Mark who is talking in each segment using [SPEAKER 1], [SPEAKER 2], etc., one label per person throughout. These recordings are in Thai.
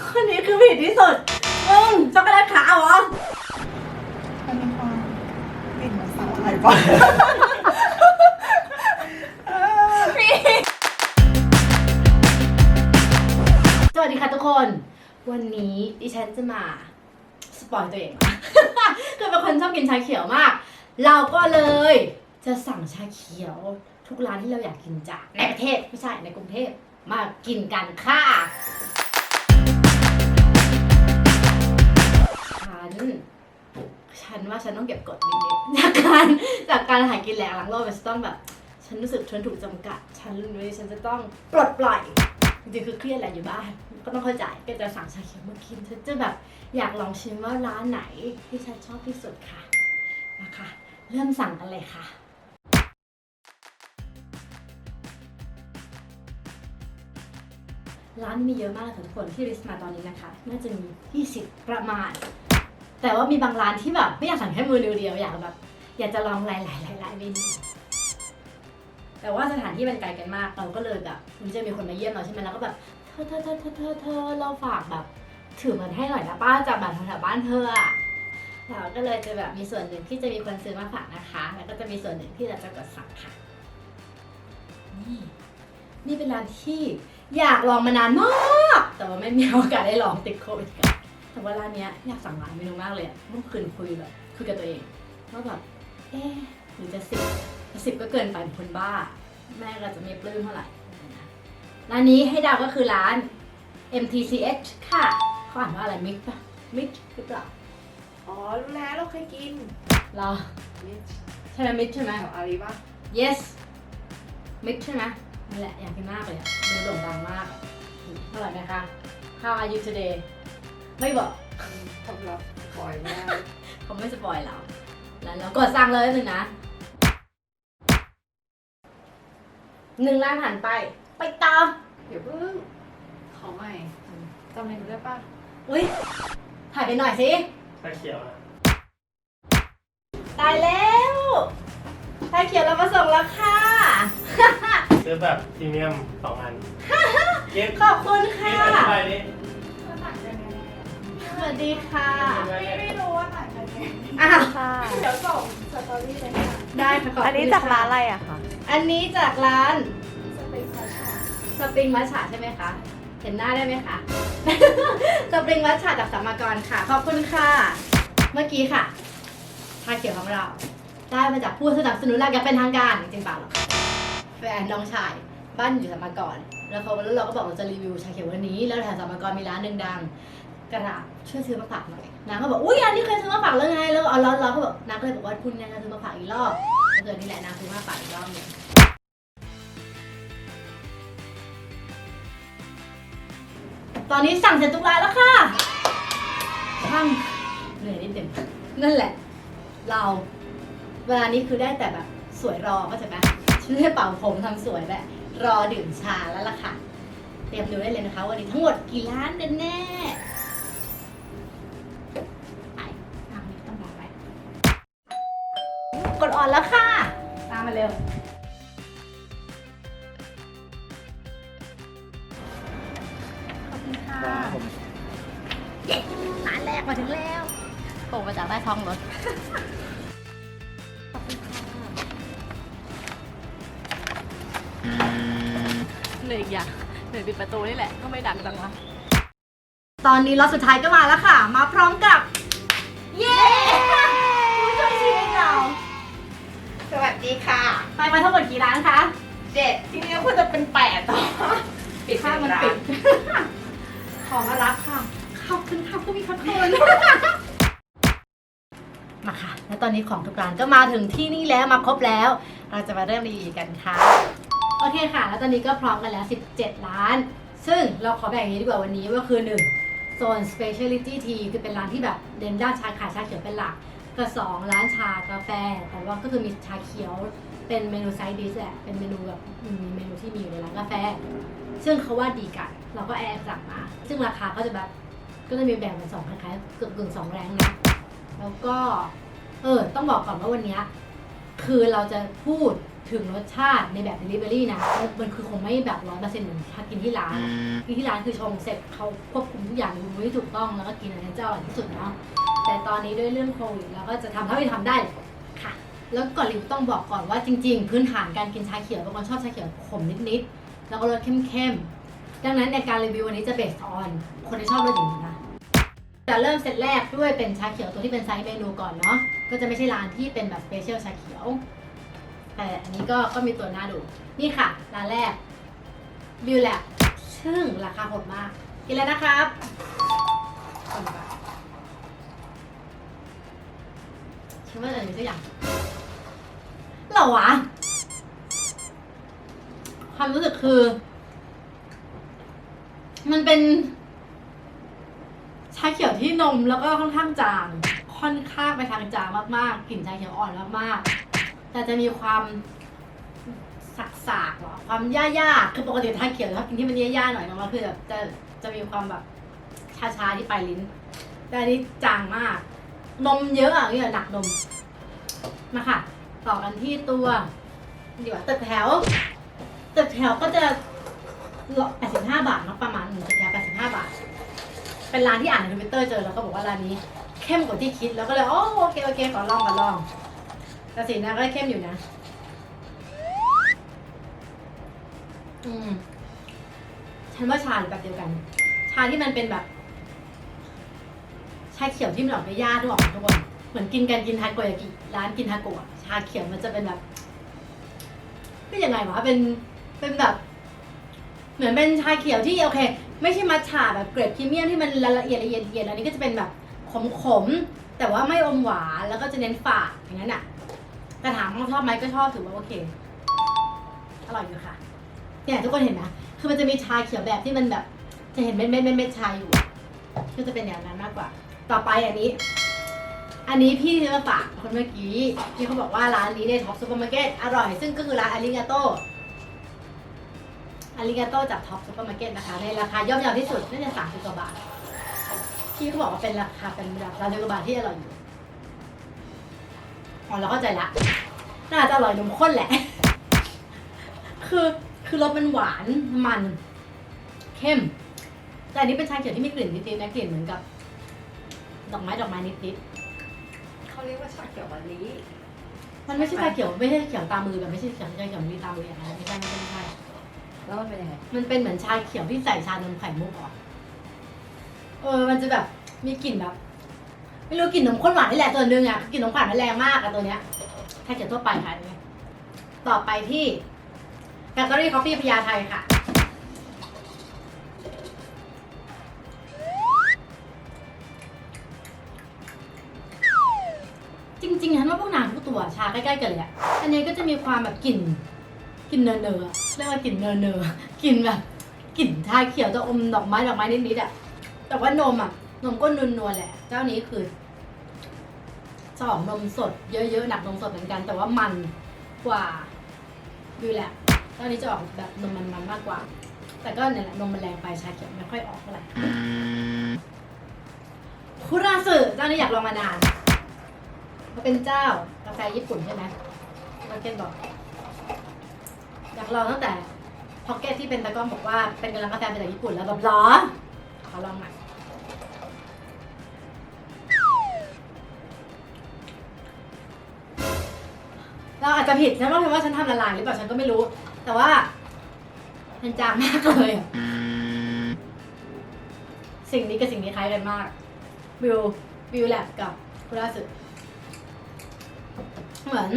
[SPEAKER 1] คนนี้คือผิดที่สุด มึงช็อกโกแลตขาวเหรอ
[SPEAKER 2] มันมีความกลิ่นเหมือนสาหร่ายป่ะ
[SPEAKER 1] สวัสดีค่ะทุกคน วันนี้ดิฉันจะมา สปอยตัวเองคือเป็นคนชอบกินชาเขียวมาก เราก็เลยจะสั่งชาเขียว ทุกร้านที่เราอยากกินจากในประเทศไม่ใช่ในกรุงเทพมากินกันค่ะ ฉัน ฉันว่าฉันต้องเก็บกดนิดๆจากการจากการหากินแหลกหลังโลกมันจะต้องแบบ ฉันรู้สึกฉันถูกจำกัด ฉันรู้ว่าฉันจะต้องปลดปล่อยจริงๆคือเครียดแหละอยู่บ้าน ก็ต้องเข้าใจก็จะสั่งชาเขียวมากินฉันจะแบบอยากลองชิมว่าร้านไหนที่ฉันชอบที่สุดค่ะมาค่ะ เริ่มสั่งกันเลยค่ะร้านมีเยอะมากเลยค่ะทุกคนที่ริสมาตอนนี้นะคะ น่าจะมี 20 ประมาณ แต่ว่ามีบางร้านที่แบบไม่อยากสั่งแค่มือเดียวอยากแบบอยากจะลองหลายๆหลายๆเมนูแต่ว่าสถานที่มันไกลกันมากเราก็เลยแบบมันจะมีคนมาเยี่ยมเราใช่ไหมเราก็แบบเธอเธอเธอเธอเธอเธอเราฝากแบบถือมันให้หน่อยนะป้าจากบ้านแถวบ้านเธออะเราก็เลยจะแบบมีส่วนหนึ่งที่จะมีคนซื้อมาฝากนะคะ แล้วก็จะมีส่วนหนึ่งที่เราจะกดสั่งค่ะ นี่นี่เป็นร้านที่อยากลองมานานมาก แต่ว่าไม่มีโอกาสได้ลองติดโควิดกัน ว่าร้านเนี้ยอยากสั่งหลายเมนูมากเลยอะเมื่อคืนคุยแบบคุยกับตัวเองว่าแบบเอ๊ะหรือจะสิบสิบก็เกินไปเป็นคนบ้า แม่ก็จะไม่ปลื้มเท่าไหร่ร้านนี้ให้เดาวก็คือร้าน MTCH ค่ะเขาอ่านว่าอะไรมิกปะมิกหรือเปล่า
[SPEAKER 2] อ๋อรู้แล้วเราเคยกิน
[SPEAKER 1] เรา
[SPEAKER 2] มิช
[SPEAKER 1] ใช่ไหมมิกใช่ไหม
[SPEAKER 2] แถวอารีป่ะ
[SPEAKER 1] yes มิกใช่ไหมนั่นแหละอยากกินมากเลยอะมันโด่งดังมากอะอร่อยไหมคะ How are you today ไม่บอก
[SPEAKER 2] สำหรับปล่อยไม่ได้
[SPEAKER 1] เขาไม่สปอยเราแล้วเรากดสั่งเลยหนึ่งนะหนึ่งร้านผ่านไป ไปต่อ
[SPEAKER 2] เดี๋ยวเพิ่งขอใหม่จำเมนูได้ป่ะ
[SPEAKER 1] อุ้ยถ่ายไปหน่อยสิ
[SPEAKER 3] ชาเขียวนะ
[SPEAKER 1] ตายแล้วชาเขียวเรามาส่งแล้วค่ะ
[SPEAKER 3] ซื้อแบบพรีเมียมสองอัน เก็บ
[SPEAKER 1] ขอบคุณ
[SPEAKER 3] เก็
[SPEAKER 1] ค่ะ
[SPEAKER 3] บอธิบายดิ
[SPEAKER 1] ส วัสดีค่ะ
[SPEAKER 2] ไม่รู้ว่าต่างกันไง
[SPEAKER 1] อ้าว
[SPEAKER 4] ค่ะ
[SPEAKER 2] เดี๋ยวส่งสตอรี่เลยค่ะ
[SPEAKER 1] ได้ค่ะขอบคุณ
[SPEAKER 4] อันนี้จากร้านอะไร
[SPEAKER 1] ค่
[SPEAKER 4] อะคะ
[SPEAKER 1] อันนี้จากร้าน
[SPEAKER 2] สเต็กค่ะ
[SPEAKER 1] สปริงมัชฉะใช่ไหมคะ เห็นหน้าได้ไหมคะ สปริงมัชฉะจากสามกรค่ะ ขอบคุณค่ะ เมื่อกี้ค่ะชาเขียวของเรา ได้มาจากผู้สนับสนุนหลักอย่างเป็นทางการจริงๆเปล่าหรอกแฟนน้องชาย บ้านอยู่สามกรแล้วเขาแล้วเราก็บอกเราจะรีวิวชาเขียววันนี้ แล้วแถวสามกรมีร้านหนึ่งดัง กระดาษช่วยซื้อมาฝากหน่อยนางก็บอกอุ้ยอันนี้เคยซื้อมาฝากแล้วไงแล้วเอาเราเราก็บอกนางก็เลยบอกว่าคุณเนี่ยจะซื้อมาฝากอีกรอบเกิดนี่แหละนางซื้อมาฝากอีกรอบหนึงตอนนี้สั่งเสร็จทุกรานแล้วค่ะช่างเหนื่อยนิดเดียวนั่นแหละ เราเวลานี้คือได้แต่แบบสวยรอก็ใช่ไหมฉันไม่ได้เป่าผมทำสวยแบบรอดื่มชาแล้วล่ะค่ะ เตรียมดูได้เลยนะคะ วันนี้ทั้งหมดกี่ร้านกันแน่ ออนแล้วค่ะ ตามมาเร็ว ขอบคุณค่ะเย้ร้านแรกมาถึงแล้วโผล่มาจากใต้ท้องรถ ขอบคุณค่ะเหนื่อยอีกอย่างเหนื่อยปิดประตูนี่แหละ ก็ไม่ดังจังวะ ตอนนี้รถสุดท้ายก็มาแล้วค่ะ มาพร้อมกับ
[SPEAKER 2] ดีค่ะ
[SPEAKER 1] ไปมาทั้งหมดกี่ร้านคะ
[SPEAKER 2] เจ็ดที่นี่ควรจะเป็นแปดต่อปิด
[SPEAKER 1] ข้างมัน
[SPEAKER 2] ร้า
[SPEAKER 1] ปิดขอมารับค่ะ ขอบคุณค่ะผู้มีพระคุณมาค่ะ แล้วตอนนี้ของทุกร้านก็มาถึงที่นี่แล้วมาครบแล้ว เราจะมาเริ่มรีวิวกันค่ะ โอเคค่ะ แล้วตอนนี้ก็พร้อมกันแล้ว 17 ร้าน ซึ่งเราขอแบ่งอย่างนี้ดีกว่าวันนี้ว่าคือ 1 โซน specialty tea คือเป็นร้านที่แบบเด่นด้านชาขายชาเขียวเป็นหลัก กับสองร้านชากาแฟ แต่ว่าก็คือมีชาเขียวเป็นเมนูไซด์ดิชแหละเป็นเมนูแบบอืมมีเมนูที่มีอยู่ในร้านกาแฟ ซึ่งเขาว่าดีกัน เราก็แอบสั่งมา ซึ่งราคาก็จะแบบก็จะมีแบ่งเป็นสองคล้ายๆเกือบกึ่งสองแรงนะ แล้วก็ เออ ต้องบอกก่อนว่าวันเนี้ยคือเราจะพูดถึงรสชาติในแบบ delivery นะมันมันคือคงไม่แบบร้อยเปอร์เซ็นต์เหมือนถ้ากินที่ร้านอะกินที่ร้านคือชงเสร็จเขาควบคุมทุกอย่างดูให้ถูกต้องแล้วก็กินอันนั้นจะอร่อยที่สุดเนาะ แต่ตอนนี้ด้วยเรื่องโควิดเราก็จะทำเท่าที่ทำได้ค่ะ แล้วก่อนรีวิวต้องบอกก่อนว่าจริง ๆ พื้นฐานการกินชาเขียวบางคนชอบชาเขียวขมนิดๆแล้วก็รสเข้มๆดังนั้นในการรีวิววันนี้จะเบสออนคนที่ชอบรสอย่างนี้นะจะเริ่มเซตแรกด้วยเป็นชาเขียวตัวที่เป็นไซส์เมนูก่อนเนาะก็จะไม่ใช่ร้านที่เป็นแบบสเปเชียลชาเขียว แต่อันนี้ก็ก็มีตัวหน้าดู นี่ค่ะ ร้านแรกบิวแลบซึ่งราคาโหดมาก กินแล้วนะครับ ฉันว่าจะมีสักอย่างเหรอวะความรู้สึกคือ มันเป็น ชาเขียวที่นมแล้วก็ค่อนข้างจาง ค่อนข้างไปทางจางมากๆกลิ่นชาเขียวอ่อนมากๆแต่จะมีความสักๆหรอความย่าๆคือปกติชาเขียวถ้ากินที่มันย่าๆหน่อยนะมันคือแบบจะจะมีความแบบชาๆที่ปลายลิ้น แต่อันนี้จางมาก นมเยอะอะเนี่ยหนักนมมาค่ะ ต่อกันที่ตัวเดีกว่าตึกแถวตึกแถวก็จะ85 บาทเนาะประมาณหนึ่งตึกแถว85 บาท เป็นร้านที่อ่านในทวิตเตอร์เจอแล้วก็บอกว่าร้านนี้ เข้มกว่าที่คิดแล้วก็เลยโอโอเคโอเคขอลองขอลองแต่สีหน้าก็เข้มอยู่นะ อืมฉันว่าชาแบบเดียวกัน ชาที่มันเป็นแบบาเขียวที่มันออกไปย่าด้วยออกทุกคนเหมือนกินกันกินทาโกยากิร้านกินทาโกะชาเขียวมันจะเป็นแบบเป็นยังไงวะเป็นเป็นแบบ เหมือนเป็นชาเขียวที่โอเค ไม่ใช่มัทฉะแบบเกรดพรีเมียมที่มันละเอียดละเอียดละเอียดอันนี้ก็จะเป็นแบบขมๆแต่ว่าไม่อมหวานแล้วก็จะเน้นฝาดอย่างนั้นอะแต่ถามว่าชอบไหมก็ชอบถือว่าโอเค อร่อยอยู่ค่ะเนี่ยทุกคนเห็นนะคือมันจะมีชาเขียวแบบที่มันแบบ จะเห็นเม็ดเม็ดเม็ดเม็ดชาอยู่ก็จะเป็นอย่างนั้นมากกว่า ต่อไปอันนี้ อันนี้พี่ที่มาฝากคนเมื่อกี้ที่เขาบอกว่าร้านนี้ในท็อปซูเปอร์มาร์เก็ตอร่อย ซึ่งก็คือร้านอาริกาโตอาริกาโตจากท็อปซูเปอร์มาร์เก็ตนะคะในราคาย่อมเยาวที่สุดน่าจะสามสิบกว่าบาทพี่เขาบอกว่าเป็นราคาเป็นแบบราคากว่าบาทที่อร่อยอยู่อ๋อเราเข้าใจละน่าจะอร่อยนมข้นแหละ คือคือรสมันหวานมัน เข้ม แต่อันนี้เป็นชาเขียวที่มีกลิ่นนิดๆนะกลิ่นเหมือนกับ ดอกไม้ดอกไม้นิด
[SPEAKER 2] เขาเรียกว่าชาเขียวมะลิ
[SPEAKER 1] ๆมันไม่ใช่ชาเขียวไม่ใช่เขียวตามือแบบไม่ใช่เขียวชาเขียวมีตามืออย่างนั้นไม่ใช่ไม่ใช่ไม่ใช่
[SPEAKER 2] แล้วมันเป็นยังไง
[SPEAKER 1] มันเป็นเหมือนชาเขียวที่ใส่ชานมไข่มุกอะเออ มันจะแบบมีกลิ่นแบบ ไม่รู้กลิ่นนมข้นหวานนี่แหละตัวนึงอะกลิ่นนมขวัญมันแรงมากอะตัวเนี้ยชาเขียวทั่วไปค่ะอันนี้ต่อไปที่แบเกอรี่คอฟฟี่พญาไทค่ะ พวกนางทุกตัวชาใกล้ๆกันเลยอะอันนี้ก็จะมีความแบบกลิ่นกลิ่นเนยๆอะเรียกว่ากลิ่นเนยๆกลิ่นแบบกลิ่นชาเขียวจะอมดอกไม้ดอกไม้นิดๆอะแต่ว่านมอะนมก็นวลๆแหละ เจ้านี้คือจะออกนมสดเยอะๆหนักนมสดเหมือนกัน แต่ว่ามันกว่าดูแหละเจ้านี้จะออกแบบนมมันๆมากกว่า แต่ก็เนี่ยแหละนมมันแรงไปชาเขียวไม่ค่อยออกเท่าไหร่คุราสึเจ้านี้อยากลองมานาน เขาเป็นเจ้ากาแฟญี่ปุ่นใช่ไหมมาเก็ตบอก อยากลองตั้งแต่พ็อกเก็ตที่เป็นตะกร้อบอกว่าเป็นกำลังกาแฟมาจากญี่ปุ่นแล้วแบบร้อนขอลองหน่อยเราอาจจะผิดฉันว่าเพราะว่าฉันทำละลายหรือเปล่าฉันก็ไม่รู้ แต่ว่ามันจางมากเลย สิ่งนี้กับสิ่งนี้คล้ายกันมาก วิววิวแลบกับคุราสึ เหมือน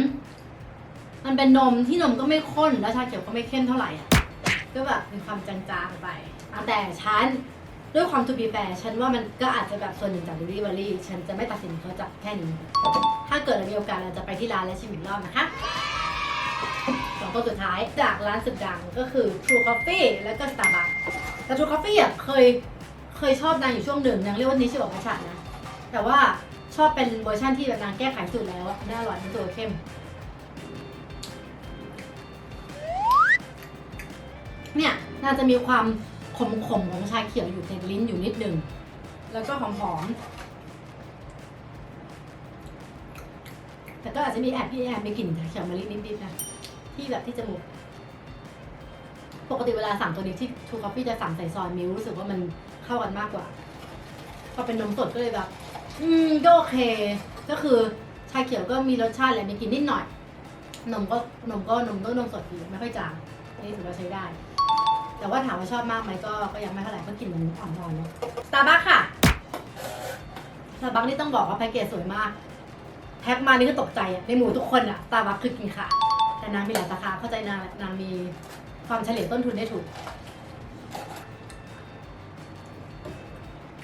[SPEAKER 1] มันเป็นนมที่นมก็ไม่ข้นแล้วชาเขียวก็ไม่เข้มเท่าไหร่อะก็แบบมีความจางๆไปแต่ฉันด้วยความทูบีแฟร์ฉันว่ามันก็อาจจะแบบส่วนหนึ่งจาก delivery ฉันจะไม่ตัดสินเขาจากแค่นี้ ถ้าเกิดเรามีโอกาสเราจะไปที่ร้านและชิมอีกรอบนะคะสองตัวสุดท้ายจากร้านสุดดังก็คือ True Coffee แล้วก็ Starbucks แต่ True Coffee อะเคยเคยชอบนางอยู่ช่วงหนึ่งนางเรียกว่านิชิบอกกระฉันนะ แต่ว่า ชอบเป็นเวอร์ชันที่แบบนางแก้ไขสูตรแล้วอะน่าอร่อยทั้งตัวเข้ม เนี่ยน่าจะมีความขมๆของชาเขียวอยู่ในลิ้นอยู่นิดนึง แล้วก็หอมๆแต่ก็อาจจะมีแอบพี่แอบมีกลิ่นชาเขียวมะลินิดๆนะที่แบบที่จมูกปกติเวลาสั่งตัวนี้ที่ทูคอฟฟี่จะสั่งใส่ซอยมิลรู้สึกว่ามันเข้ากันมากกว่าพอเป็นนมสดก็เลยแบบ อืมก็โอเค ก็คือชาเขียวก็มีรสชาติแหละมีกลิ่นนิดหน่อย นมก็นมก็นมก็นมสดดีไม่ค่อยจางอันนี้ถือว่าใช้ได้ แต่ว่าถามว่าชอบมากไหมก็ก็ยังไม่เท่าไหร่เพราะกลิ่นมันอ่อนๆเนาะสตาร์บัคค่ะสตาร์บัคนี่ต้องบอกว่าแพ็กเกจสวยมาก แพ็คมานี่ก็ตกใจอะในหมู่ทุกคนอะสตาร์บัคคือกินขาดแต่นางมีหลายสาขาเข้าใจนางนางมีความเฉลี่ยต้นทุนได้ถูก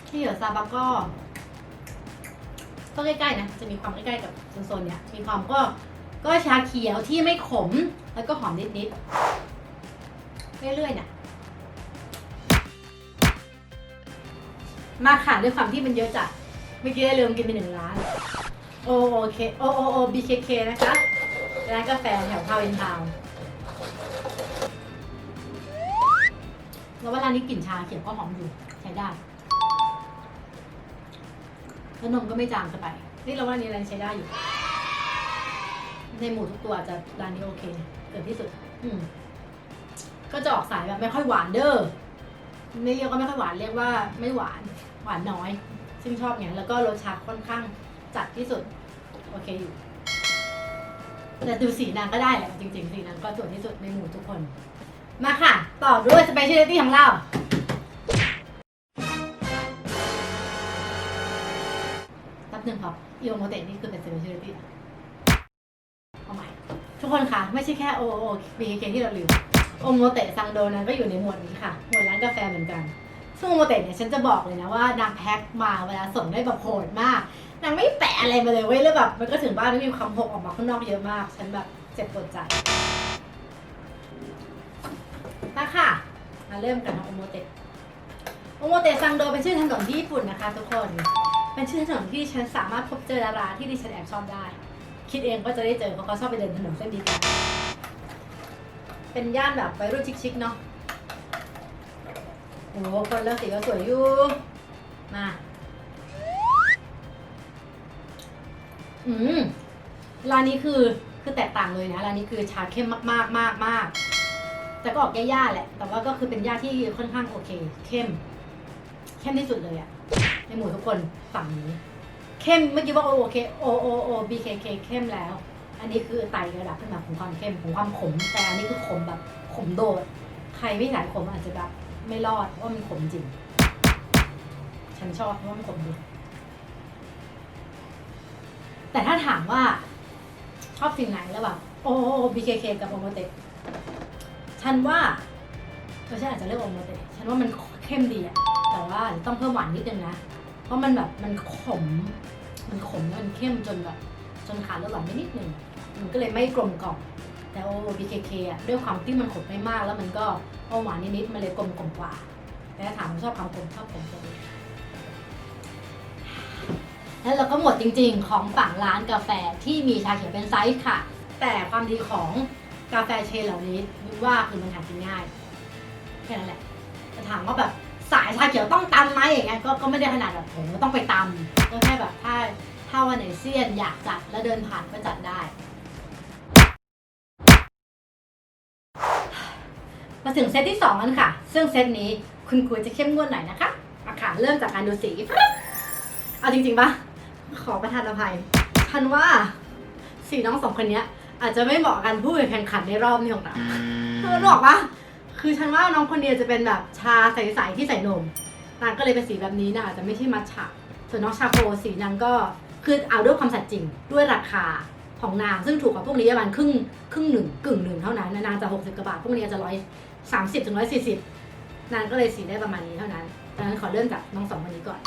[SPEAKER 1] ที่เหลือสตาบัคก็ ก็ใกล้ๆนะจะมีความใกล้ๆกับโซนๆเนี่ยมีความก็ก็ชาเขียวที่ไม่ขมแล้วก็หอมนิดๆเรื่อยๆเนี่ยมาค่ะด้วยความที่มันเยอะจัดเมื่อกี้ได้ลืมกินไปหนึ่งร้านโอโอเคโอโอโอบีเคเคนะคะร้านกาแฟแถวทาวินทาวแล้วว่าร้านนี้กลิ่นชาเขียวก็หอมอยู่ใช้ได้ แล้วนมก็ไม่จางเกินไป นี่เราว่านี่ร้านใช้ได้อยู่ ในหมูทุกตัวอาจจะร้านนี้โอเคเกิดที่สุด อืมก็จะออกสายแบบไม่ค่อยหวานเด้อ ไม่เรียกว่าไม่ค่อยหวานเรียกว่าไม่หวาน หวานน้อย ซึ่งชอบอย่างแล้วก็รสชาติค่อนข้างจัดที่สุด โอเคอยู่ แต่ดูสีนางก็ได้แหละจริงๆ สีนางก็สวยที่สุดในหมู่ทุกคน มาค่ะ ต่อด้วยสเปเชียลิตี้ของเรา แป๊บหนึ่งครับอีโอโมเตนี่คือเป็น specialty เอาใหม่ ทุกคนคะไม่ใช่แค่โอโอบีเคที่เราลืมโอโมเตซังโดนั้นก็อยู่ในหมวดนี้ค่ะ หมวดร้านกาแฟเหมือนกัน ซึ่งโอโมเตเนี่ยฉันจะบอกเลยนะว่านางแพ็คมาเวลาส่งได้แบบโหดมาก นางไม่แปะอะไรมาเลยเว้ยแล้วแบบมันก็ถึงบ้านไม่มีความหกออกมาข้างนอกเยอะมาก ฉันแบบเจ็บปวดใจมาค่ะ มาเริ่มกันนะโอโมเตโอโมเตซังโดเป็นชื่อถนนที่ญี่ปุ่นนะคะทุกคน เป็นชื่อถนนที่ฉันสามารถพบเจอดาราที่ดิฉันแอบชอบได้ คิดเองก็จะได้เจอเพราะเขาชอบไปเดินถนนเส้นนี้กันเป็นย่านแบบวัยรุ่นชิคๆเนาะโอ้โหคนเลือกสีก็สวยอยู่มาอืมร้านนี้คือคือแตกต่างเลยนะร้านนี้คือชาเข้มมากๆมากมากแต่ก็ออกย่าๆแหละ แต่ว่าก็คือเป็นย่าที่ค่อนข้างโอเค เข้ม เข้มที่สุดเลยอะ ในหมู่ทุกคนฝั่งนี้ เข้มเมื่อกี้ว่าโอเคโอโอโอบีเคเคเข้มแล้ว อันนี้คือไต่ระดับขึ้นมาของความเข้มของความขม แต่อันนี้คือขมแบบขมโดด ใครไม่สายขมอาจจะแบบไม่รอดเพราะว่ามันขมจริง ฉันชอบเพราะว่ามันขมดีแต่ถ้าถามว่าชอบสิ่งไหนแล้วแบบโอโอบีเคเคกับโอโมเตะฉันว่าเออฉันอาจจะเลือกโอโมเตะฉันว่ามันเข้มดีอะแต่ว่าต้องเพิ่มหวานนิดนึงนะ ราะมันแบบมันขม มันขมแล้วมันเข้มจนแบบจนขาดรสหวานไปนิดนึงมันก็เลยไม่กลมกล่อมแต่โอบีเคเคอะด้วยความที่มันขมไม่มาก แล้วมันก็เอาหวานนิดๆมันเลยกลมกล่อมกว่า แต่ถ้าถามว่าชอบความกลมชอบกลมกว่านี้แล้วเราก็หมดจริงๆ ของฝั่งร้านกาแฟที่มีชาเขียวเป็นไซส์ค่ะ แต่ความดีของกาแฟเชนเหล่านี้ว่าคือมันหากินง่ายแค่นั้นแหละจะถามว่าแบบ สายชาเขียวต้องตำไหมอย่างเงี้ยก็ก็ไม่ได้ขนาดแบบผมต้องไปตำก็แค่แบบถ้าถ้าวันไหนเซียนอยากจัดแล้วเดินผ่านก็จัดได้มาถึงเซตที่สองกันค่ะ ซึ่งเซตนี้คุณครูจะเข้มงวดหน่อยนะคะอาค่ะเริ่มจากการดูสี เอาจริงๆปะขอประทานอภัยฉันว่าสีน้องสองคนเนี้ยอาจจะไม่เหมาะกันผู้แข่งขันในรอบนี้ของเราเธอบอกปะ คือฉันว่าน้องคนเดียวจะเป็นแบบชาใสๆที่ใส่นมนางก็เลยเป็นสีแบบนี้นะอาจจะไม่ใช่มัทฉะส่วนน้องชาโคสีนางก็คือเอาด้วยความสัตย์จริงด้วยราคาของนางซึ่งถูกกว่าพวกนี้ประมาณครึ่งครึ่งหนึ่งกึ่งหนึ่งเท่านั้นนางจะหกสิบกว่าบาทพวกนี้จจะร้อยสามสิบถึงร้อยสี่สิบนางก็เลยสีได้ประมาณนี้เท่านั้นดังนั้นขอเริ่มจากน้องสองคนนี้ก่อน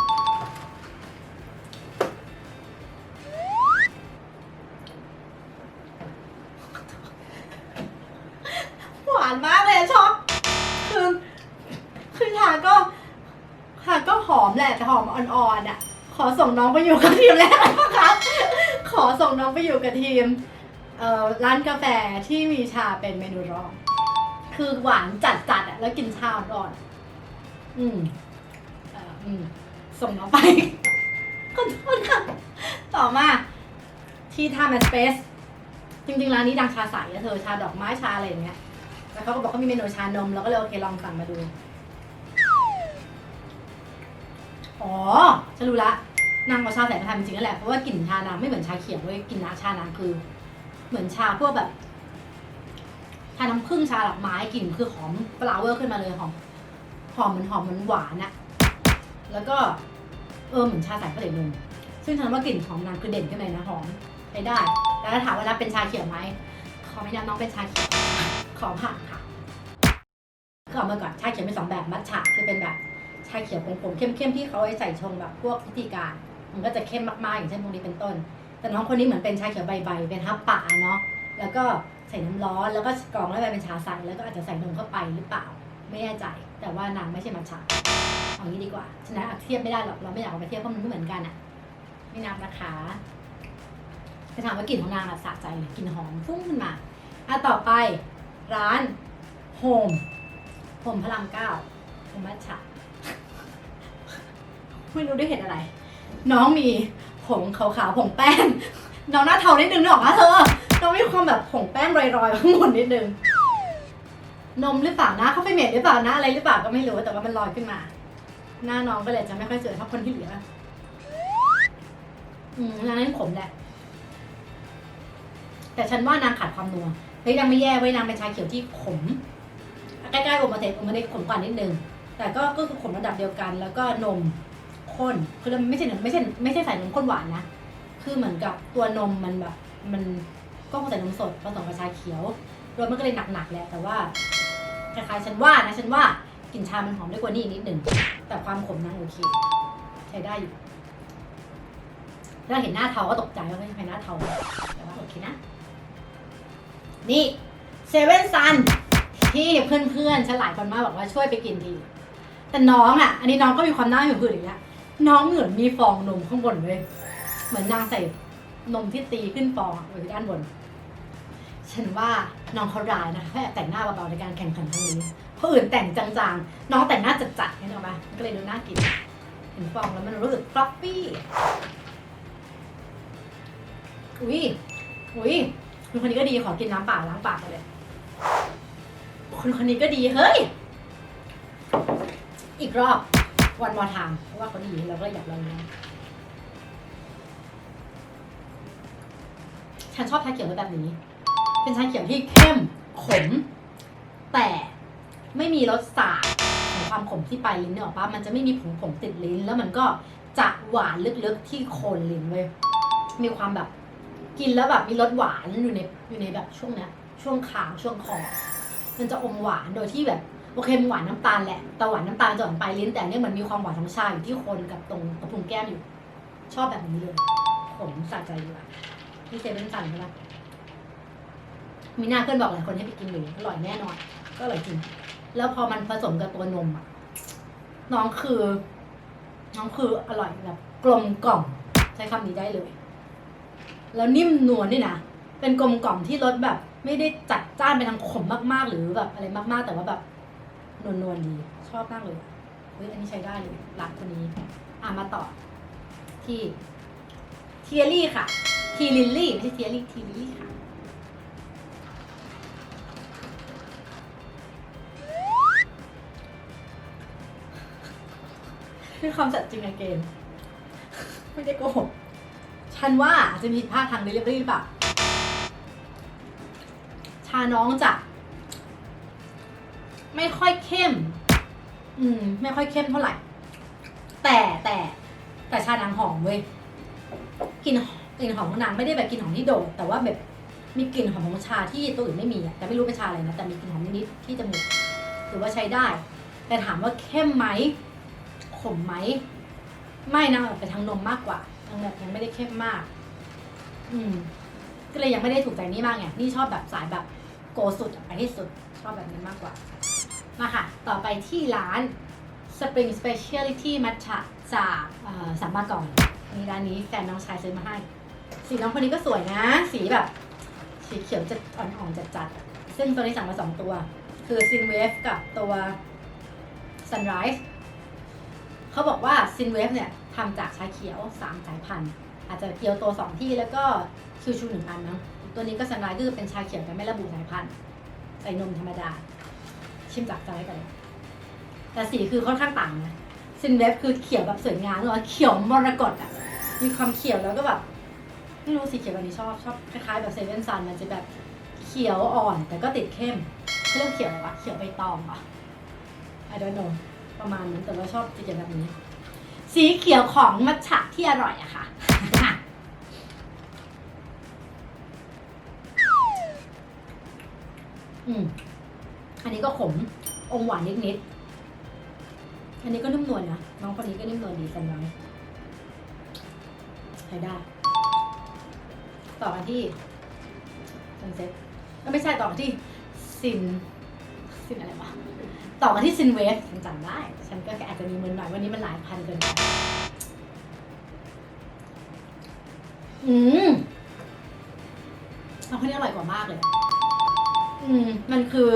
[SPEAKER 1] ละแต่หอมอ่อนๆอะ ขอส่งน้องไปอยู่กับทีมแรกนะคะขอส่งน้องไปอยู่กับทีมเอ่อร้านกาแฟที่มีชาเป็นเมนูรอง คือหวานจัดๆอะแล้วกินชาอ่อนๆอืมเอ่ออืมส่งน้องไปขอโทษค่ะต่อมาที่ทามสเปซจริงๆร้านนี้ดังชาใสอะเธอชาดอกไม้ชาอะไรอย่างเงี้ยแล้วเขาก็บอกเขามีเมนูชานมเราก็เลยโอเคลองสั่งมาดู อ๋อ ฉันรู้ละ นางเอาชาใส่มาทำจริงๆนั่นแหละ เพราะว่ากลิ่นชานางไม่เหมือนชาเขียวเว้ยกลิ่นน้ำชานางคือ เหมือนชาพวกแบบชาน้ำผึ้งชาดอกไม้กลิ่นคือหอมฟลาวเวอร์ขึ้นมาเลยหอม หอมเหมันหอมเหมันหวานอะแล้วก็เออเหมือนชาใส่ข้าวเหนียวนมซึ่งฉันว่ากลิ่นหอมนางคือเด่นขึ้นเลยนะหอมใช้ได้ แล้วถ้าถามว่ารับเป็นชาเขียวไหมขอไม่นับน้องเป็นชาเขียวขอผ่านค่ะคือเอามาก่อนชาเขียวมีสองแบบมัทฉะคือเป็นแบบ ชาเขียวผงๆเข้มๆที่เขาไว้ใส่ชงแบบพวกพิธีการ มันก็จะเข้มมากๆอย่างเช่นพวกนี้เป็นต้น แต่น้องคนนี้เหมือนเป็นชาเขียวใบๆเป็นฮับป่าเนาะแล้วก็ใส่น้ำร้อนแล้วก็กรองแล้วไปเป็นชาใสแล้วก็อาจจะใส่นมเข้าไปหรือเปล่าไม่แน่ใจ แต่ว่านางไม่ใช่มัทฉะเอางี้ดีกว่าฉะนั้นอาจเทียบไม่ได้หรอกเราไม่อยากเอาไปเทียบเพราะมันไม่เหมือนกันอะไม่นับนะคะจะถามว่ากลิ่นของนางอะสะใจเลยกลิ่นหอมฟุ้งขึ้นมาอะต่อไปร้านโฮมโฮมพระรามเก้าโฮมมัทฉะ ไม่รู้ได้เหตุอะไร น้องมีผงขาวๆผงแป้ง น้องหน้าเทานิดนึงนึกออกปะเธอ น้องมีความแบบผงแป้งรอยๆข้างบนนิดนึง นมหรือเปล่านะเขาไปเหม็นหรือเปล่านะอะไรหรือเปล่าก็ไม่รู้แต่ว่ามันลอยขึ้นมา หน้าน้องก็เลยจะไม่ค่อยสวยเท่าคนที่เหลือ อืมร้านนั้นขมแหละ แต่ฉันว่านางขาดความนัวเฮ้ยนางไม่แย่เว้ยนางเป็นชาเขียวที่ขมใกล้ๆโอมาเทสโอมาเทสขมกว่านิดนึงแต่ก็ก็คือขมระดับเดียวกัน แล้วก็นม ข้นคือมันไม่ใช่ไม่ใช่ไม่ใช่ใส่นมข้นหวานนะ คือเหมือนกับตัวนมมันแบบมันก็คงใส่นมสดผสมกับชาเขียวรสมันก็เลยหนักๆแหละแต่ว่าคล้ายๆฉันว่านะ ฉันว่ากลิ่นชามันหอมได้กว่านี้อีกนิดหนึ่งแต่ความขมนางโอเค ใช้ได้อยู่ถ้าเห็นหน้าเทาก็ตกใจว่าไม่ใช่หน้าเทาแต่ว่าโอเคนะ นี่เซเว่นซันที่เพื่อนๆฉันหลายคนมากบอกว่าช่วยไปกินทีแต่น้องอะ อันนี้น้องก็มีความน้าหืดอีกแล้ว น้องเหมือนมีฟองนมข้างบนเลยเหมือนนางใส่นมที่ตีขึ้นฟองอยู่ด้านบน ฉันว่าน้องเขาร้ายนะแค่แต่งหน้าเบาๆในการแข่งขันครั้งนี้เพราะอื่นแต่งจางๆ น้องแต่งหน้าจัดๆเห็นไหมมันก็เลยดูน่ากินเห็นฟองแล้วมันรู้สึกฟลอฟฟี่อุ้ยอุ้ยคุณคนนี้ก็ดีขอกินน้ำเปล่าล้างปากกันเลยคนคนนี้ก็ดีเฮ้ย อีกรอบ วันมอทามเพราะว่าเขาดีเราก็อยากลองฉันชอบชาเขียวแบบนี้ เป็นชาเขียวที่เข้มขม แต่ไม่มีรสสาบของความขมที่ปลายลิ้นเนี่ยหรอกปะมันจะไม่มีผงผงติดลิ้น แล้วมันก็จะหวานลึกๆที่โคนลิ้นเว้ยมีความแบบกินแล้วแบบมีรสหวานอยู่ในอยู่ในแบบช่วงเนี้ยช่วงขางช่วงคอมันจะอมหวานโดยที่แบบ โอเคมันหวานน้ำตาลแหละแต่หวานน้ำตาลจะหวานปลายลิ้นแต่เนี่ยมันมีความหวานของชาอยู่ที่คนกับตรงกระพุ้งแก้มอยู่ ชอบแบบนี้เลย ผมสะใจอยู่อะที่เซเว่นซันใช่ไหมมีหน้าเพื่อนบอกหลายคนให้ไปกินอยู่อร่อยแน่นอน ก็อร่อยจริง แล้วพอมันผสมกับตัวนมอะน้องคือ น้องคืออร่อยแบบกลมกล่อมใช้คำนี้ได้เลย แล้วนิ่มนวลนี่นะ เป็นกลมกล่อมที่รสแบบ ไม่ได้จัดจ้านไปทางขมมากๆ หรือแบบอะไรมากๆ แต่ว่าแบบ นวลๆดี ชอบมากเลยเฮ้ยอันนี้ใช้ได้เลยรักคนนี้ อะมาต่อ ที่เทียรี่ค่ะ ทีลิลลี่ไม่ใช่เทียรี่ทีลิลลี่ค่ะคือความสัตย์จริงในเกมไม่ได้โกหกฉันว่าอาจจะมีผิดพลาดทางเดลิเวอรี่หรือเปล่าชาน้องจะ ไม่ค่อยเข้ม อืม ไม่ค่อยเข้มเท่าไหร่ แต่แต่แต่ชานางหอมเว้ยกลิ่นกลิ่นหอมของนางไม่ได้แบบกลิ่นหอมที่โดด แต่ว่าแบบมีกลิ่นหอมของชาที่ตัวอื่นไม่มีอะแต่ไม่รู้เป็นชาอะไรนะแต่มีกลิ่นหอมนิดๆที่จมูกถือว่าใช้ได้ แต่ถามว่าเข้มไหมขมไหมไม่นะไปทางนมมากกว่าทางแบบยังไม่ได้เข้มมาก อืม ก็เลยยังไม่ได้ถูกใจนี่มากไงนี่ชอบแบบสายแบบโกสุดอะไปให้สุดชอบแบบนี้มากกว่า มาค่ะ ต่อไปที่ร้าน Spring Speciality Matcha จากสามบากอนมีร้านนี้แฟนน้องชายซื้อมาให้ สีน้องคนนี้ก็สวยนะ สีแบบ สีเขียวจะอ่อนๆจัดๆซึ่งตัวนี้สั่งมาสองตัว คือ Sin Wave กับตัว Sunrise เขาบอกว่า Sin Wave เนี่ยทำจากชาเขียว3สายพันธุ์ อาจจะเกียวตัว2ที่แล้วก็คิวชูหนึ่งอันนะตัวนี้ก็สไลด์ก็คือเป็นชาเขียวแต่ไม่ระบุสายพันธุ์ใส่นมธรรมดา ชิมจากใจกันเลยแต่สีคือค่อนข้างต่างนะซินเวฟคือเขียวแบบสวยงามเลยเขียวมรกตอะ มีความเขียวแล้วก็แบบไม่รู้สีเขียวแบบนี้ชอบชอบคล้ายๆแบบเซเว่นซันมันจะแบบเขียวอ่อนแต่ก็ติดเข้มเขาเรียกเขียวอะไรวะเขียวใบตองอะ I don't know ประมาณนั้นแต่ว่าชอบสีเขียวแบบนี้ สีเขียวของมัทฉะที่อร่อยอะค่ะอืม อันนี้ก็ขมอมหวานนิดๆ อันนี้ก็นุ่มนวลนะ น้องคนนี้ก็นุ่มนวลดีสันน้อยใช้ได้ ต่อกันที่ซันเซ็ตไม่ใช่ต่อกันที่ซินซินอะไรวะต่อกันที่ซินเวฟฉันจำได้ ฉันก็อาจจะมีมือหน่อยวันนี้มันหลายพันเกินไปอืมเอาคนนี้อร่อยกว่ามากเลย อืม มันคือ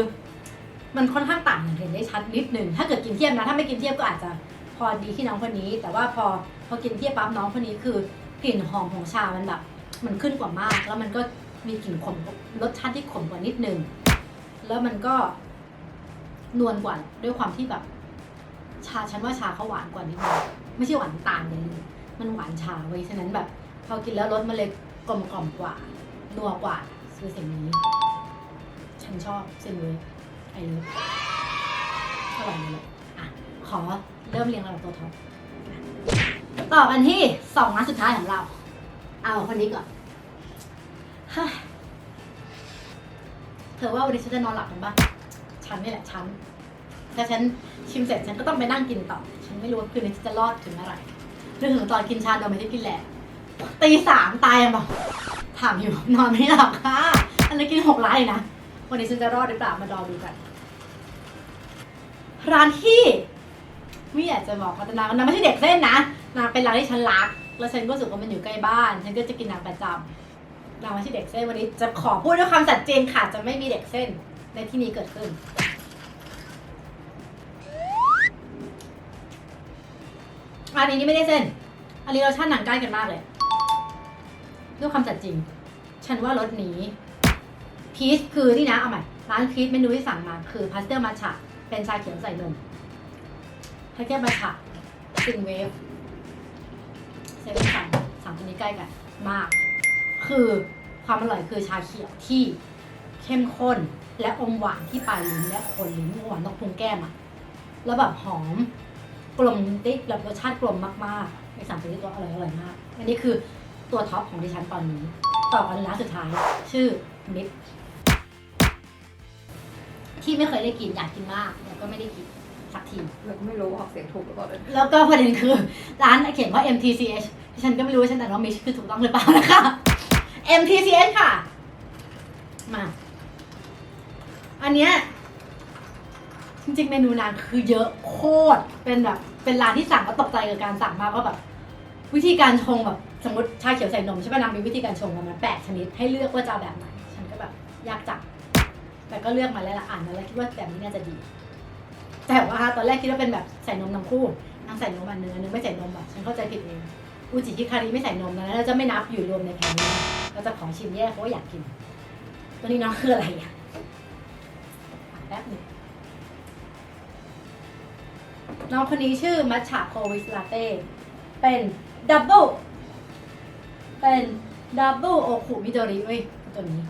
[SPEAKER 1] มันค่อนข้างต่างอย่างเห็นได้ชัดนิดนึงถ้าเกิดกินเทียบนะถ้าไม่กินเทียบก็อาจจะพอดีที่น้องคนนี้ แต่ว่าพอพอกินเทียบปั๊บน้องคนนี้คือกลิ่นหอมของชามันแบบมันขึ้นกว่ามาก แล้วมันก็มีกลิ่นขมรสชาติที่ขมกว่านิดนึงแล้วมันก็นวลกว่าด้วยความที่แบบ ชาฉันว่าชาเขาหวานกว่านิดนึงไม่ใช่หวานตาลเลยางนี้มันหวานชาไว้ฉะนั้นแบบ พอกินแล้วรสมันเลยกลมกล่อมกว่านัวกว่าคือสิ่งนี้ ฉันชอบสิ่งนี้ ไอ้เลิฟอร่อยเลยอะ ขอเริ่มเรียงลำดับตัวท็อปอะต่อกันที่สองนัดสุดท้ายของเรา เอาคนนี้ก่อนเธอว่าวันนี้ฉันจะนอนหลับกันปะฉันนี่แหละฉันถ้าฉันชิมเสร็จฉันก็ต้องไปนั่งกินต่อ ฉันไม่รู้ว่าคืนนี้จะรอดถึงเมื่อไหร่นึกถึงตอนกินชาดมไม่ได้กินแหละตีสามตายยังบอกถามอยู่นอนไม่หลับค่ะอันนี้กินหกร้านเลยนะ วันนี้ฉันจะรอดหรือเปล่า มารอดูกัน ร้านที่ไม่อยากจะบอกว่าตนางนางไม่ใช่เด็กเส้นนะ นางเป็นร้านที่ฉันรัก แล้วฉันก็รู้สึกว่ามันอยู่ใกล้บ้าน ฉันก็จะกินนางประจำนางไม่ใช่เด็กเส้นวันนี้ จะขอพูดด้วยความสัตย์เจนค่ะ จะไม่มีเด็กเส้นในที่นี้เกิดขึ้น อันนี้นี่ไม่ได้เส้น อันนี้เราชั่นหนังใกล้กันมากเลย ด้วยความสัตย์จริง ฉันว่ารสนี้ พีชคือนี่นะเอาใหม่ร้านพีชเมนูที่สั่งมาคือพาสเตอร์มัทฉะเป็นชาเขียวใส่นมพาสเตอร์มัทฉะซิงเวฟเซเว่นสั่งสั่งตัวนี้ใกล้กันมาก คือความอร่อยคือชาเขียวที่เข้มข้นและอมหวานที่ปลายลิ้นและคนลิ้นหวานตรงพุงแก้มอะแล้วแบบหอมกลมติ๊กแบบรสชาติกลมมากๆในสามตัวที่ตัวอร่อยอร่อยมาก อันนี้คือตัวท็อปของดิฉันตอนนี้ ต่อกันร้านสุดท้าย ชื่อมิด ที่ไม่เคยได้กินอยากกินมากแล้วก็ไม่ได้กินสักที
[SPEAKER 2] เราก็ไม่รู้ออกเสียงถูกหรือเปล่าเลย
[SPEAKER 1] แล้วก็ประเด็นคือ ร้านเขียนว่า MTCH ดิฉันก็ไม่รู้ว่าฉันอ่านว่ามิชคือถูกต้องหรือเปล่านะคะ MTCH ค่ะ มา อันเนี้ยจริงๆ เมนูนางคือเยอะโคตร เป็นแบบ เป็นร้านที่สั่งก็ตกใจกับการสั่งมากว่าแบบ วิธีการชงแบบสมมติชาเขียวใส่นมใช่ป่ะนางมีวิธีการชงประมาณแปดชนิดให้เลือกว่าจะเอาแบบไหน ฉันก็แบบ ยากจับ แต่ก็เลือกมาแล้วละอ่านมาแล้วคิดว่าแบบนี้น่าจะดี แต่ว่าตอนแรกคิดว่าเป็นแบบใส่นมทั้งคู่นางใส่นมอันหนึงอันนึงไม่ใส่นมแบบฉันเข้าใจผิดเองอูจิคิคาริไม่ใส่นมนะเราจะไม่นับอยู่รวมในแผนนี้เราจะขอชิมแยกเพราะว่าอยากกิน ตัวนี้น้องคืออะไรอะแป๊บหนึงน้องคนนี้ชื่อมัชชาโควิสลาเต้เป็นดับเบิลเป็นดับเบิลโอคุมิโดริเว้ยตัวนี้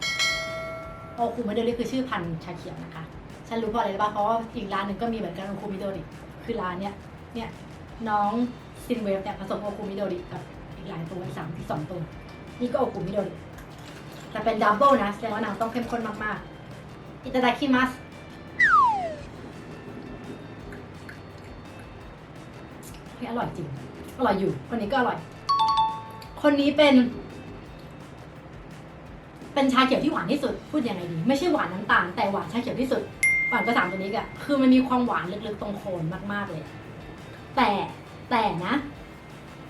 [SPEAKER 1] โอคุมิโดริคือชื่อพันธุ์ชาเขียวนะคะ ฉันรู้เพราะอะไรรู้ป่ะเพราะว่าอีกร้านหนึ่งก็มีเหมือนกันโอคุมิโดริคือร้านเนี้ยเนี่ยน้องซินเวฟเนี่ยผสมโอคุมิโดริกับอีกหลายตัวอีกสามที่สองตัวนี่ก็โอคุมิโดริแต่เป็นดับเบิลนะแสดงว่านางต้องเข้มข้นมากๆอิตาดาคิมัสอร่อยจริง อร่อยอยู่ คนนี้ก็อร่อย คนนี้เป็น เป็นชาเขียวที่หวานที่สุดพูดยังไงดี ไม่ใช่หวานน้ำตาลแต่หวานชาเขียวที่สุดหวานก็สามตัวนี้กะคือมันมีความหวานลึกๆตรงโคนมากๆเลย แต่แต่นะ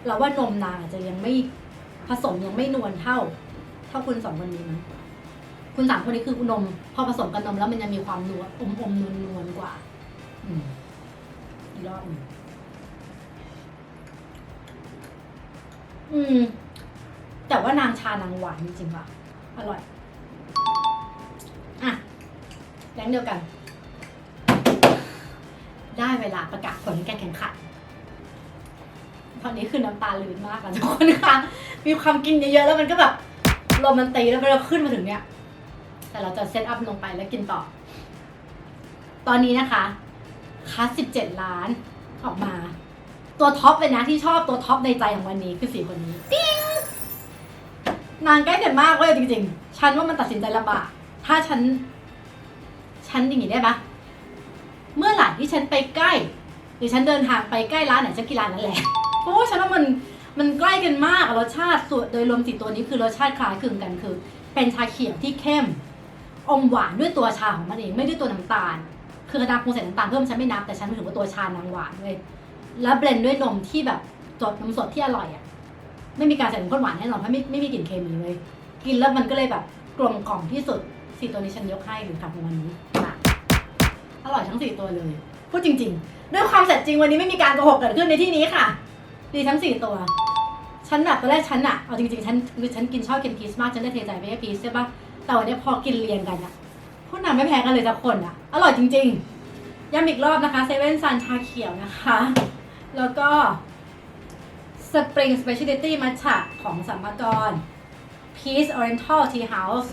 [SPEAKER 1] เราว่านมนางอาจจะยังไม่ผสมยังไม่นวลเท่า เท่าคุณสองคนนี้มั้งคุณสามคนนี้คือนม พอผสมกับนมแล้วมันยังมีความนัวอมอมนวลนวลๆกว่า อืมอีกรอบหนึ่งอืม แต่ว่านางชานางหวานจริงๆว่ะ อร่อยอะแก๊งเดียวกัน ได้เวลาประกาศผลการแข่งขัน ตอนนี้คือน้ำตาลืนมากอะทุกคนค่ะ มีความกินเยอะๆ แล้วมันก็แบบลมมันตีแล้วเราขึ้นมาถึงเนี้ย แต่เราจะเซตอัพลงไปแล้วกินต่อ ตอนนี้นะคะคัสสิบเจ็ดล้านออกมา ตัวท็อปเลยนะที่ชอบตัวท็อปในใจของวันนี้คือสี่คนนี้ นางใกล้กันมากเว้ยจริงๆ ฉันว่ามันตัดสินใจลำบาก ถ้าฉัน ฉันอย่างนี้ได้ปะเมื่อไหร่ที่ฉันไปใกล้ หรือฉันเดินทางไปใกล้ร้านไหนฉันกินร้านนั้นแหละ เพราะว่าฉันว่ามันมันใกล้กันมากรสชาติส่วนโดยรวมสี่ตัวนี้คือรสชาติคล้ายคลึงกันคือ เป็นชาเขียวที่เข้ม อมหวานด้วยตัวชาของมันเองไม่ด้วยตัวน้ำตาล คือกระดาษคงใส่น้ำตาลเพิ่มฉันไม่นับแต่ฉันถือว่าตัวชานางหวานเลยแล้วเบลนด์ด้วยนมที่แบบสดนมสดที่อร่อยอะ ไม่มีการใส่นมข้นหวานแน่นอนเพราะไม่ไม่มีกลิ่นเคมีเลย กินแล้วมันก็เลยแบบกลมกล่อมที่สุดสี่ตัวนี้ฉันยกให้หรือทำในวันนี้ค่ะอร่อยทั้งสี่ตัวเลยพูดจริง ๆ ด้วยความสร็จจริงวันนี้ไม่มีการโกหกเกิดขึ้นในที่นี้ค่ะ ดีทั้งสี่ตัวฉันแบบตอนแรกฉันอะเอาจริงๆฉันคือฉันกินชอบกินพีชมากฉันได้เทใจไปให้พีชใช่ปะแต่วันนี้พอกินเรียงกันอะพวกนางไม่แพ้กันเลยสักคนอะอร่อยจริง ๆย้ำอีกรอบนะคะเซเว่นซันชาเขียวนะคะ แล้วก็ Spring Specialty Matcha ของสัมภากร Peace Oriental Tea House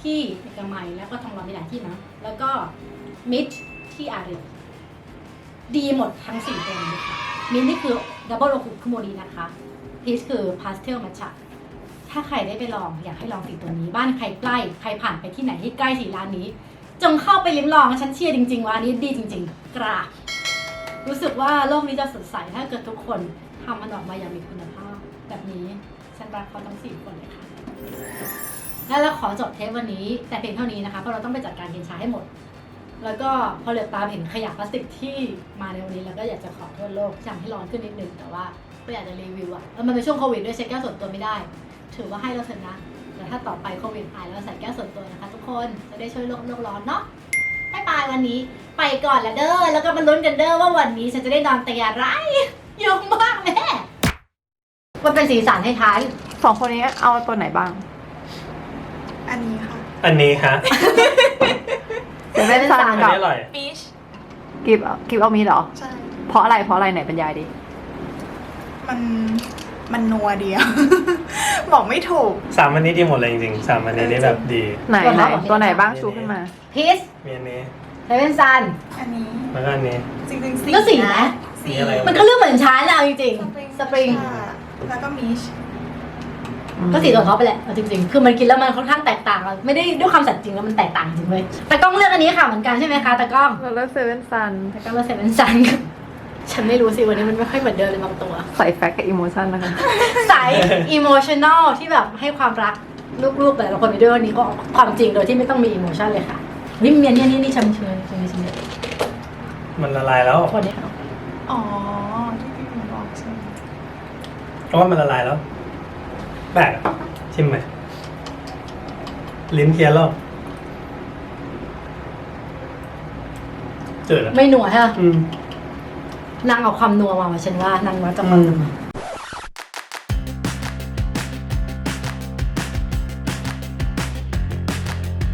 [SPEAKER 1] ที่เอกมัยแล้วก็ทองหล่อมีหลายที่นะ แล้วก็ Mid ที่อารีดีหมดทั้งสี่ตัวเลยค่ะมินนี่คือ Double o k u คุโมดีนะคะ Peace คือ Pastel Matcha ถ้าใครได้ไปลองอยากให้ลองสี่ตัวนี้ บ้านใครใกล้ ใครผ่านไปที่ไหนที่ใกล้สี่ร้านนี้ จงเข้าไปลิ้มลองฉันเชียร์จริงๆว่าอันนี้ดีจริง ๆ กราบรู้สึกว่าโลกนี้จะสดใสถ้าเกิดทุกคน ทำมันออกมาอย่างมีคุณภาพ แบบนี้ฉันรักเขาทั้งสี่คนเลยค่ะและเราขอจบเทปวันนี้แต่เพียงเท่านี้นะคะเพราะเราต้องไปจัดการกินชาให้หมด แล้วก็พอเหลือบตาเห็นขยะพลาสติกที่มาในวันนี้แล้วก็อยากจะขอโทษโลกที่ทำให้ร้อนขึ้นนิดนึงแต่ว่าก็อยากจะรีวิวอะมันเป็นช่วงโควิดด้วยใช้แก้วส่วนตัวไม่ได้ ถือว่าให้เราเถอะนะแต่ถ้าต่อไปโควิดหายเราใส่แก้วส่วนตัวนะคะ ทุกคนจะได้ช่วยโลกโลกร้อนเนาะบายบายวันนี้ ไปก่อนละเด้อแล้วก็มาลุ้นกันเด้อว่าวันนี้ฉันจะได้นอนเตียงอะไร เยอะมากแม่มันเป็นสีสันให้ท้าย
[SPEAKER 2] สองคนนี้เอาตัวไหนบ้างอันนี้ค่ะ
[SPEAKER 3] อันนี้ฮะ
[SPEAKER 2] เซเว่นซัน
[SPEAKER 3] อัน
[SPEAKER 2] กับ
[SPEAKER 3] นี้อร่อย
[SPEAKER 2] ปีชกิฟกิฟเอามีเหรอ
[SPEAKER 4] ใช่
[SPEAKER 2] เพราะอะไรเพราะอะไรไหนบรรยายดิ
[SPEAKER 4] มันมันนัวเดียว บอกไม่ถูก
[SPEAKER 3] สามอันนี้ดีหมดเลยจริงๆสามอันนี้นี่แบบดี
[SPEAKER 2] ไหน
[SPEAKER 1] ตัวไห
[SPEAKER 2] ไห
[SPEAKER 1] น
[SPEAKER 2] น ตัวไหนบ้างชูขึ้นมา
[SPEAKER 1] พีช
[SPEAKER 3] มีอันนี้
[SPEAKER 1] เซเว่นซัน
[SPEAKER 4] อันนี้
[SPEAKER 3] แล้วก็อันนี้
[SPEAKER 4] จริงๆสี
[SPEAKER 1] ก็สีนะ
[SPEAKER 4] สี
[SPEAKER 3] มีอะไร
[SPEAKER 1] มันก็เรื่องเหมือนช้านะเอาจริงๆสปริง
[SPEAKER 4] ค่ะแล้วก็มิช
[SPEAKER 1] ก็สีตัวท็อปไปแหละเอาจริงๆ คือมันกินแล้วมันค่อนข้างแตกต่างอะไม่ได้ด้วยความสัตย์จริงแล้วมันแตกต่างจริงเลยแต่กล้องเลือกอันนี้ค่ะเหมือนกันใช่ไหมคะแต่กล้อง
[SPEAKER 2] เราเลือกเซเว่นซัน
[SPEAKER 1] แต่กล้องเลือกเซเว่นซันฉันไม่รู้สิวันนี้มันไม่ค่อยเหมือนเดิมเลยบางตัว
[SPEAKER 2] ใส่แฟกกับอิโมชันนะคะ
[SPEAKER 1] สายอิโมชัน a ลที่แบบให้ความรักลูกๆแต่ละคนไปด้วยวันนี้ก็ความจริงโดยที่ไม่ต้องมีอิโมชันเลยค่ะวิเมียนเนี่ยนี่นี่ชมเชยชมเชยชมเชย
[SPEAKER 3] มันละลายแล้ว
[SPEAKER 1] คนนี้
[SPEAKER 4] อ๋อ ที่พี่พิมบอกใช่ไหม
[SPEAKER 3] เพราะว่ามันละลายแล้วแปลกอะชิมไหมลิ้นเคี้ยวแล้วจืดอะ
[SPEAKER 1] ไม่หนัวฮะ
[SPEAKER 3] อืม
[SPEAKER 1] นางเอาความนัวมาว่ะฉันว่านางมาจากความนัว